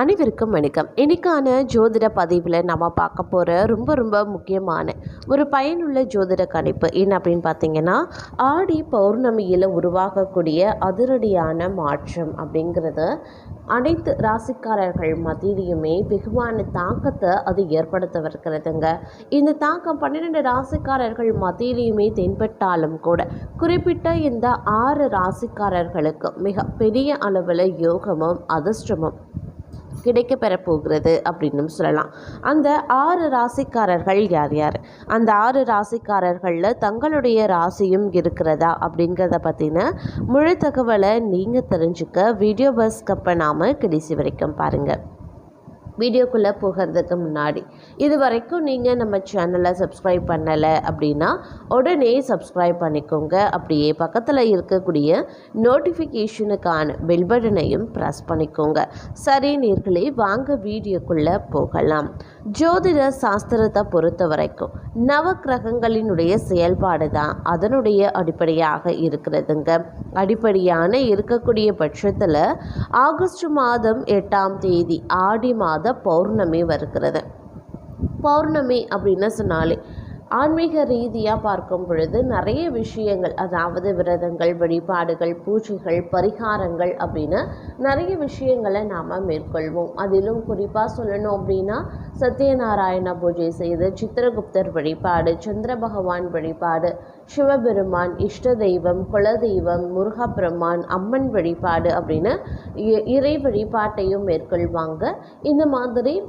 அனைவருக்கும் வணக்கம். இன்னைக்கான ஜோதிட பதிவில் நம்ம பார்க்க போகிற ரொம்ப ரொம்ப முக்கியமான ஒரு பயனுள்ள ஜோதிட கணிப்பு என்ன அப்படின்னு பார்த்தீங்கன்னா ஆடி பௌர்ணமியில் உருவாகக்கூடிய அதிரடியான மாற்றம் அப்படிங்கிறது அனைத்து ராசிக்காரர்கள் மத்தியிலையுமே வெகுவான தாக்கத்தை அது ஏற்படுத்தவிருக்கிறதுங்க. இந்த தாக்கம் பன்னிரெண்டு ராசிக்காரர்கள் மத்தியிலையுமே தென்பட்டாலும் கூட குறிப்பிட்ட இந்த ஆறு ராசிக்காரர்களுக்கு மிக பெரிய அளவில் யோகமும் அதிர்ஷ்டமும் கிடைக்கப்பெற போகிறது அப்படின்னும் சொல்லலாம். அந்த ஆறு ராசிக்காரர்கள் யார் யார்? அந்த ஆறு ராசிக்காரர்களில் தங்களுடைய ராசியும் இருக்கிறதா அப்படிங்கிறத பற்றின முழு தகவலை நீங்கள் தெரிஞ்சுக்க வீடியோ பஸ் கப்பை நாம் கடைசி வரைக்கும் பாருங்கள் வீடியோக்குள்ளே போகிறதுக்கு முன்னாடி. இது வரைக்கும் நீங்கள் நம்ம சேனலை சப்ஸ்கிரைப் பண்ணலை அப்படின்னா உடனே சப்ஸ்கிரைப் பண்ணிக்கோங்க. அப்படியே பக்கத்தில் இருக்கக்கூடிய நோட்டிஃபிகேஷனுக்கான பெல் பட்டனையும் ப்ரெஸ் பண்ணிக்கோங்க. சரி நீர்களே வாங்க வீடியோக்குள்ளே போகலாம். ஜோதிட சாஸ்திரத்தை பொறுத்த வரைக்கும் நவக்கிரகங்களினுடைய செயல்பாடு தான் அதனுடைய அடிப்படையாக இருக்கிறதுங்க. அடிப்படையான இருக்கக்கூடிய பட்சத்தில் ஆகஸ்ட் மாதம் எட்டாம் தேதி ஆடி மாதம் மாத பௌர்ணமி வருகிறது. பௌர்ணமி அப்படின்னு சொன்னாலே ஆன்மீக ரீதியாக பார்க்கும் பொழுது நிறைய விஷயங்கள் அதாவது விரதங்கள் வழிபாடுகள் பூஜைகள் பரிகாரங்கள் அப்படின்னு நிறைய விஷயங்களை நாம் மேற்கொள்வோம். அதிலும் குறிப்பாக சொல்லணும் அப்படின்னா சத்யநாராயண பூஜை செய்து சித்திரகுப்தர் வழிபாடு சந்திர பகவான் வழிபாடு சிவபெருமான் இஷ்ட தெய்வம் குலதெய்வம் முருகப்பெருமான் அம்மன் வழிபாடு அப்படின்னு இ- இறை வழிபாட்டையும் மேற்கொள்வாங்க. இந்த மாதிரி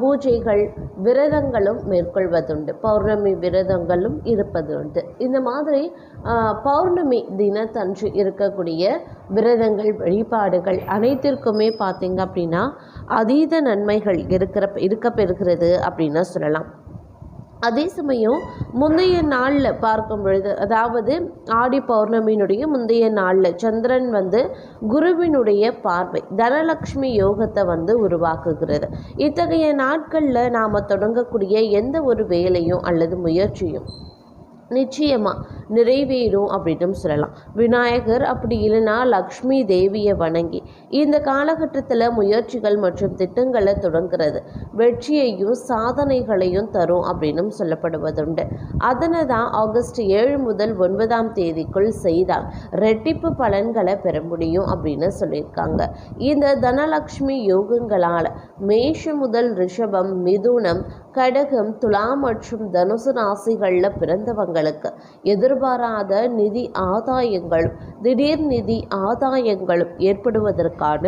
பூஜைகள் விரதங்களும் மேற்கொள்வதுண்டு. பௌர்ணமி விரதங்களும் இருப்பது உண்டு இந்த மாதிரி பௌர்ணமி தினத்தன்று இருக்கக்கூடிய விரதங்கள் வழிபாடுகள் அனைத்திற்குமே பார்த்திங்க அப்படின்னா அதீத நன்மைகள் இருக்கிற இருக்க பெறுகிறது அப்படின்னு சொல்லலாம். அதே சமயம் முந்தைய நாளில் பார்க்கும் பொழுது அதாவது ஆடி பௌர்ணமியினுடைய முந்தைய நாளில் சந்திரன் வந்து குருவினுடைய பார்வை தனலக்ஷ்மி யோகத்தை வந்து உருவாக்குகிறது. இத்தகைய நாட்களில் நாம் தொடங்கக்கூடிய எந்த ஒரு வேலையும் அல்லது முயற்சியும் நிச்சயமாக நிறைவேறும் அப்படின்னு சொல்லலாம். விநாயகர் அப்படி இல்லைன்னா லக்ஷ்மி தேவியை வணங்கி இந்த காலகட்டத்தில் முயற்சிகள் மற்றும் திட்டங்களை தொடங்குறது வெற்றியையும் சாதனைகளையும் தரும் அப்படின்னும் சொல்லப்படுவதுண்டு. அதனை தான் ஆகஸ்ட் ஏழு முதல் ஒன்பதாம் தேதிக்குள் செய்தால் ரெட்டிப்பு பலன்களை பெற முடியும் அப்படின்னு சொல்லியிருக்காங்க. இந்த தனலக்ஷ்மி யோகங்களால் மேஷம் முதல் ரிஷபம் மிதுனம் கடகம் துலா மற்றும் தனுசு ராசிகளில் நிறுவனங்களுக்கு எதிர்பாராத நிதி ஆதாயங்களும் திடீர் நிதி ஆதாயங்களும் ஏற்படுவதற்கான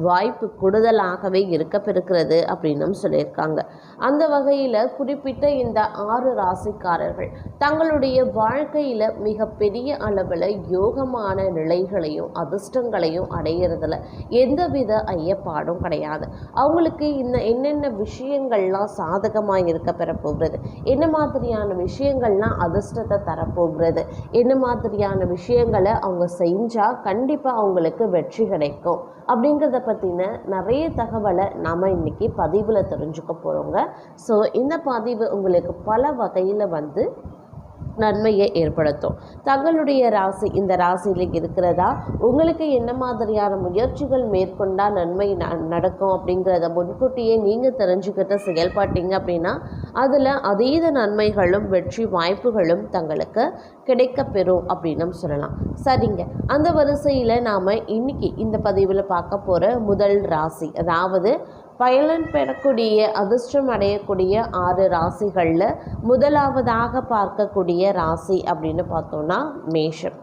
வாய்ப்பு கூடுதலாகவே இருக்கப்பெறுகிறது அப்படின்னும் சொல்லியிருக்காங்க. அந்த வகையில் குறிப்பிட்ட இந்த ஆறு ராசிக்காரர்கள் தங்களுடைய வாழ்க்கையில் மிகப்பெரிய அளவில் யோகமான நிலைகளையும் அதிர்ஷ்டங்களையும் அடையிறதுல எந்தவித ஐயப்பாடும் கிடையாது. அவங்களுக்கு இந்த என்னென்ன விஷயங்கள்லாம் சாதகமாக இருக்க பெறப்போகிறது? என்ன மாதிரியான விஷயங்கள்லாம் அதிர்ஷ்டத்தை தரப்போகிறது? என்ன மாதிரியான விஷயங்களை அவங்க செஞ்சால் கண்டிப்பாக அவங்களுக்கு வெற்றி கிடைக்கும். அப்படிங்கிறத பற்றின நிறைய தகவலை நாம் இன்னைக்கு பதிவில் தெரிஞ்சுக்க போகிறோங்க ஸோ இந்த பதிவு உங்களுக்கு பல வகையில் வந்து நன்மையை ஏற்படுத்தும். தங்களுடைய ராசி இந்த ராசியில் இருக்கிறதா? உங்களுக்கு என்ன மாதிரியான முயற்சிகள் மேற்கொண்டால் நன்மை ந- நடக்கும் அப்படிங்கிறத முன்கூட்டியே நீங்கள் தெரிஞ்சுக்கிட்டு செயல்பாட்டீங்க அப்படின்னா அதில் அதீத நன்மைகளும் வெற்றி வாய்ப்புகளும் தங்களுக்கு கிடைக்கப்பெறும் அப்படின்னும் சொல்லலாம். சரிங்க. அந்த வரிசையில் நாம் இன்னைக்கு இந்த பதிவில் பார்க்க போகிற முதல் ராசி அதாவது பயலன் பெறக்கூடிய அதிர்ஷ்டம் அடையக்கூடிய ஆறு ராசிகளில் முதலாவதாக பார்க்கக்கூடிய ராசி அப்படின்னு பார்த்தோன்னா மேஷம்.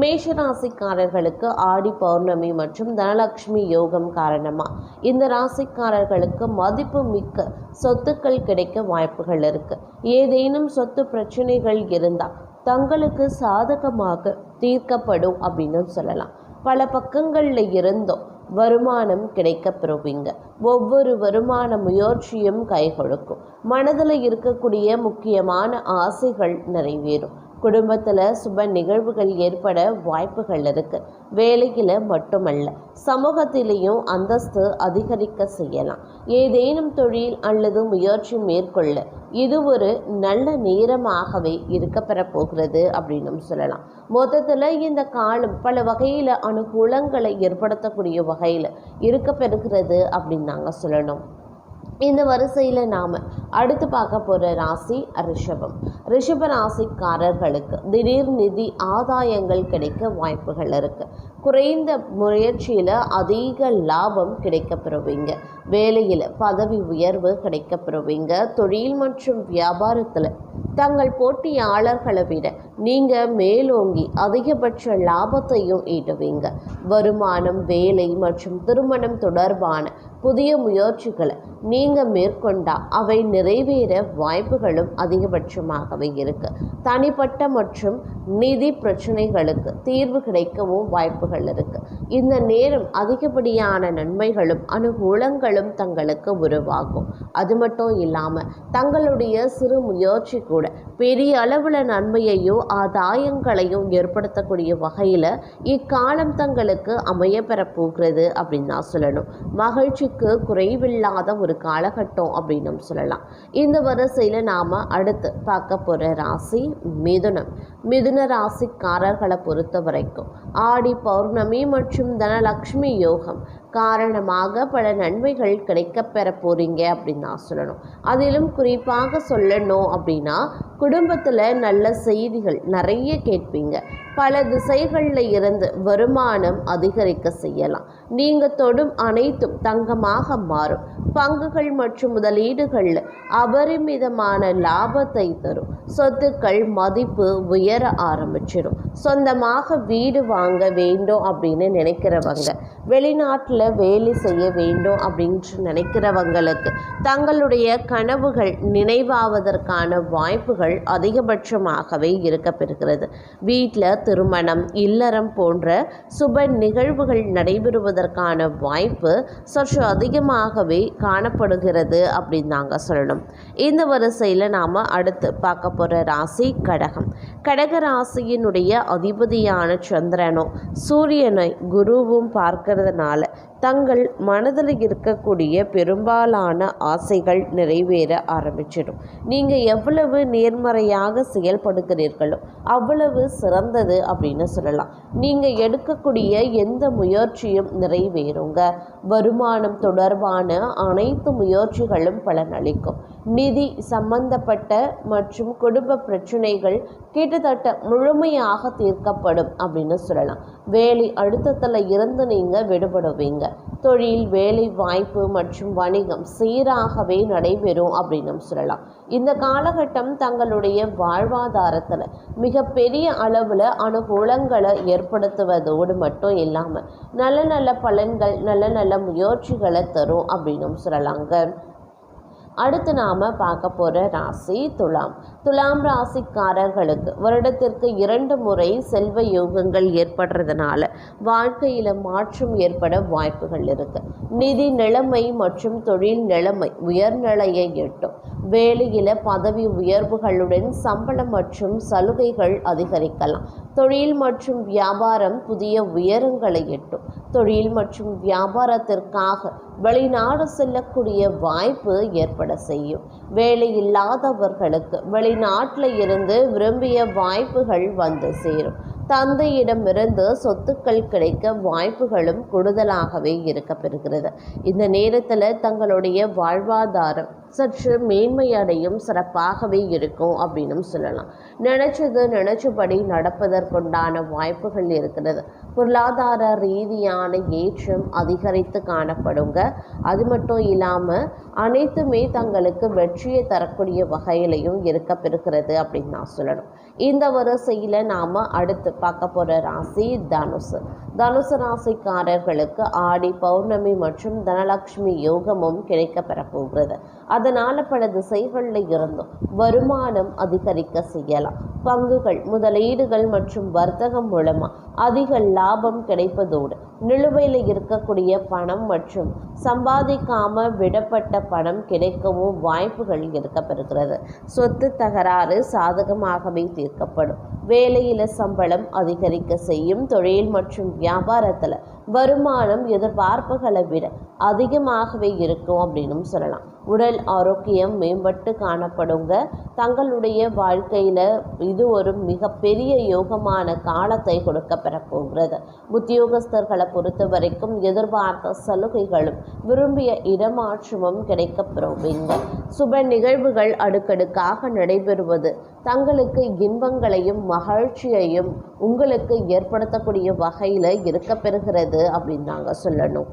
மேஷ ராசிக்காரர்களுக்கு ஆடி பௌர்ணமி மற்றும் தனலக்ஷ்மி யோகம் காரணமாக இந்த ராசிக்காரர்களுக்கு மதிப்பு மிக்க சொத்துக்கள் கிடைக்க வாய்ப்புகள் இருக்குது ஏதேனும் சொத்து பிரச்சனைகள் இருந்தால் தங்களுக்கு சாதகமாக தீர்க்கப்படும் அப்படின்னு சொல்லலாம். பல பக்கங்களில் இருந்தும். வருமானம் கிடைக்க பெறுவீங்க ஒவ்வொரு வருமான முயற்சியும் கை கொடுக்கும் மனதில் இருக்கக்கூடிய முக்கியமான ஆசைகள் நிறைவேறும். குடும்பத்தில் சுப நிகழ்வுகள் ஏற்பட வாய்ப்புகள் இருக்கு. வேலையில் மட்டுமல்ல சமூகத்திலையும் அந்தஸ்து அதிகரிக்க செய்யலாம். ஏதேனும் தொழில் அல்லது முயற்சி மேற்கொள்ள. இது ஒரு நல்ல நேரமாகவே இருக்கப்பெற போகிறது அப்படின்னு சொல்லலாம். மொத்தத்தில் இந்த காலம் பல வகையில் அனுகூலங்களை ஏற்படுத்தக்கூடிய வகையில் இருக்க பெறுகிறது அப்படின்னு நாங்கள் சொல்லணும். இந்த வரிசையில் நாம் அடுத்து பார்க்க போகிற ராசி ரிஷபம். ரிஷப ராசிக்காரர்களுக்கு திடீர் நிதி ஆதாயங்கள் கிடைக்க வாய்ப்புகள் இருக்குது குறைந்த முயற்சியில் அதிக லாபம் கிடைக்கப்பெறுவீங்க. வேலையில் பதவி உயர்வு கிடைக்கப்பெறுவீங்க. தொழில் மற்றும் வியாபாரத்தில் தங்கள் போட்டியாளர்களை விட நீங்கள் மேலோங்கி அதிகபட்ச லாபத்தையும் ஈட்டுவீங்க. வருமானம் வேலை மற்றும் திருமணம் தொடர்பான புதிய முயற்சிகளை நீங்கள் மேற்கொண்டால் அவை நிறைவேற வாய்ப்புகளும் அதிகபட்சமாகவே இருக்கு. தனிப்பட்ட மற்றும் நிதி பிரச்சனைகளுக்கு தீர்வு கிடைக்கவும் வாய்ப்புகள் இருக்கு. இந்த நேரம் அதிகப்படியான நன்மைகளும் அனுகூலங்களும் தங்களுக்கு உருவாகும். அது மட்டும் இல்லாமல் தங்களுடைய சிறு முயற்சி கூட பெரிய அளவில் நன்மையையோ ஆதாயங்களையும் ஏற்படுத்தக்கூடிய வகையில் இக்காலம் தங்களுக்கு அமைய பெறப்போகிறது அப்படின்னு தான் சொல்லணும். மகிழ்ச்சிக்கு குறைவில்லாத ஒரு காலகட்டம் அப்படின்னு சொல்லலாம். இந்த வரிசையில் நாம் அடுத்து பார்க்க போகிற ராசி மிதுனம். மிதுன ராசிக்காரர்களை பொறுத்த வரைக்கும் ஆடி பௌர் பௌர்ணமி மற்றும் தனலக்ஷ்மி யோகம் காரணமாக பல நன்மைகள் கிடைக்க பெற போகிறீங்க அப்படின்னு நான் சொல்லணும். அதிலும் குறிப்பாக சொல்லணும் அப்படின்னா குடும்பத்தில் நல்ல செய்திகள் நிறைய கேட்பீங்க. பல திசைகளில் இருந்து வருமானம் அதிகரிக்க செய்யலாம். நீங்கள் தொடும் அனைத்தும் தங்கமாக மாறும். பங்குகள் மற்றும் முதலீடுகளில் அபரிமிதமான லாபத்தை தரும். சொத்துக்கள் மதிப்பு உயர ஆரம்பிச்சிடும். சொந்தமாக வீடு வாங்க வேண்டும் அப்படின்னு நினைக்கிறவங்க வெளிநாட்டில் வேலை செய்ய வேண்டும் அப்படின்ட்டு நினைக்கிறவங்களுக்கு தங்களுடைய கனவுகள் நினைவாவதற்கான வாய்ப்புகள் அதிகபட்சமாகவே இருக்கப்பெறுகிறது. வீட்டில் திருமணம் இல்லறம் போன்ற சுப நிகழ்வுகள் நடைபெறுவதற்கான வாய்ப்பு சற்று அதிகமாகவே காணப்படுகிறது அப்படின்னு நாங்கள் சொல்லணும். இந்த வரிசையில் நாம் அடுத்து பார்க்க போகிற ராசி கடகம். கடக ராசியினுடைய அதிபதியான சந்திரனும் சூரியனை குருவும் பார்க்கறதுனால தங்கள் மனதில் இருக்கக்கூடிய பெரும்பாலான ஆசைகள் நிறைவேற ஆரம்பிச்சிடும். நீங்கள் எவ்வளவு நேர்மறையாக செயல்படுகிறீர்களோ அவ்வளவு சிறந்தது அப்படின்னு சொல்லலாம். நீங்கள் எடுக்கக்கூடிய எந்த முயற்சியும் நிறைவேறுங்க. வருமானம் தொடர்பான அனைத்து முயற்சிகளும் பலனளிக்கும். நிதி சம்பந்தப்பட்ட மற்றும் குடும்ப பிரச்சனைகள் கிட்டத்தட்ட முழுமையாக தீர்க்கப்படும் அப்படின்னு சொல்லலாம். வேலை அழுத்தத்தில் இருந்து நீங்கள் விடுபடுவீங்க. தொழில் வேலை வாய்ப்பு மற்றும் வணிகம் சீராகவே நடைபெறும் அப்படின்னு சொல்லலாம். இந்த காலகட்டம் தங்களுடைய வாழ்வாதாரத்தில் மிகப்பெரிய அளவில் அனுகூலங்களை ஏற்படுத்துவதோடு மட்டும் இல்லாமல் நல்ல நல்ல பலன்கள் நல்ல நல்ல முயற்சிகளை தரும் அப்படின்னு சொல்லலாங்க. அடுத்து நாம் பார்க்க போகிற ராசி துலாம். துலாம் ராசிக்காரர்களுக்கு வருடத்திற்கு இரண்டு முறை செல்வ யோகங்கள் ஏற்படுறதுனால வாழ்க்கையில் மாற்றம் ஏற்பட வாய்ப்புகள் இருக்குது நிதி நிலைமை மற்றும் தொழில் நிலைமை உயர்நிலையை எட்டும். வேலையில் பதவி உயர்வுகளுடன் சம்பளம் மற்றும் சலுகைகள் அதிகரிக்கலாம். தொழில் மற்றும் வியாபாரம் புதிய உயரங்களை எட்டும். தொழில் மற்றும் வியாபாரத்திற்காக வெளிநாடு செல்லக்கூடிய வாய்ப்பு ஏற்பட செய்யும். வேலை இல்லாதவர்களுக்கு வெளிநாட்டில் இருந்து விரும்பிய வாய்ப்புகள் வந்து சேரும். தந்தையிடமிருந்து சொத்துக்கள் கிடைக்க வாய்ப்புகளும் கூடுதலாகவே இருக்கப்பெறுகிறது. இந்த நேரத்தில் தங்களுடைய வாழ்வாதாரம் சற்று மேன்மையடையும் சிறப்பாகவே இருக்கும் அப்படின்னு சொல்லலாம். நினச்சது நினச்சபடி நடப்பதற்குண்டான வாய்ப்புகள் இருக்கிறது. பொருளாதார ரீதியான ஏற்றம் அதிகரித்து காணப்படுங்க. அது மட்டும் இல்லாமல் அனைத்துமே தங்களுக்கு வெற்றியை தரக்கூடிய வகையிலையும் இருக்கப்பெறுகிறது அப்படின்னு நான் சொல்லணும். இந்த வரிசையில் நாம் அடுத்து பார்க்க போகிற ராசி தனுசு. தனுசு ராசிக்காரர்களுக்கு ஆடி பௌர்ணமி மற்றும் தனலக்ஷ்மி யோகமும் கிடைக்க பெறப்போகிறது அதனால் பல திசைகளில் இருந்தும் வருமானம் அதிகரிக்க செய்யலாம். பங்குகள் முதலீடுகள் மற்றும் வர்த்தகம் மூலமாக அதிக லாபம் கிடைப்பதோடு நிலுவையில் இருக்கக்கூடிய பணம் மற்றும் சம்பாதிக்காம விடப்பட்ட பணம் கிடைக்கவும் வாய்ப்புகள் இருக்கப்பெறுகிறது. சொத்து தகராறு சாதகமாகவே தீர்க்கப்படும். வேலையில் சம்பளம் அதிகரிக்க செய்யும் தொழில் மற்றும் வியாபாரத்தில் வருமானம் எதிர்பார்ப்புகளை விட அதிகமாகவே இருக்கும் அப்படின்னு சொல்லலாம். உடல் ஆரோக்கியம் மேம்பட்டு காணப்படுங்க. தங்களுடைய வாழ்க்கையில் இது ஒரு மிகப்பெரிய யோகமான காலத்தை கொடுக்க பெறப்போகிறது. உத்தியோகஸ்தர்களை பொறுத்த வரைக்கும் எதிர்பார்த்த சலுகைகளும் விரும்பிய இடமாற்றமும் கிடைக்க பெறுவீங்க. சுப நிகழ்வுகள் அடுக்கடுக்காக நடைபெறுவது தங்களுக்கு இன்பங்களையும் மகிழ்ச்சியையும் உங்களுக்கு ஏற்படுத்தக்கூடிய வகையில் இருக்க பெறுகிறது அப்படின்னு நாங்கள் சொல்லணும்.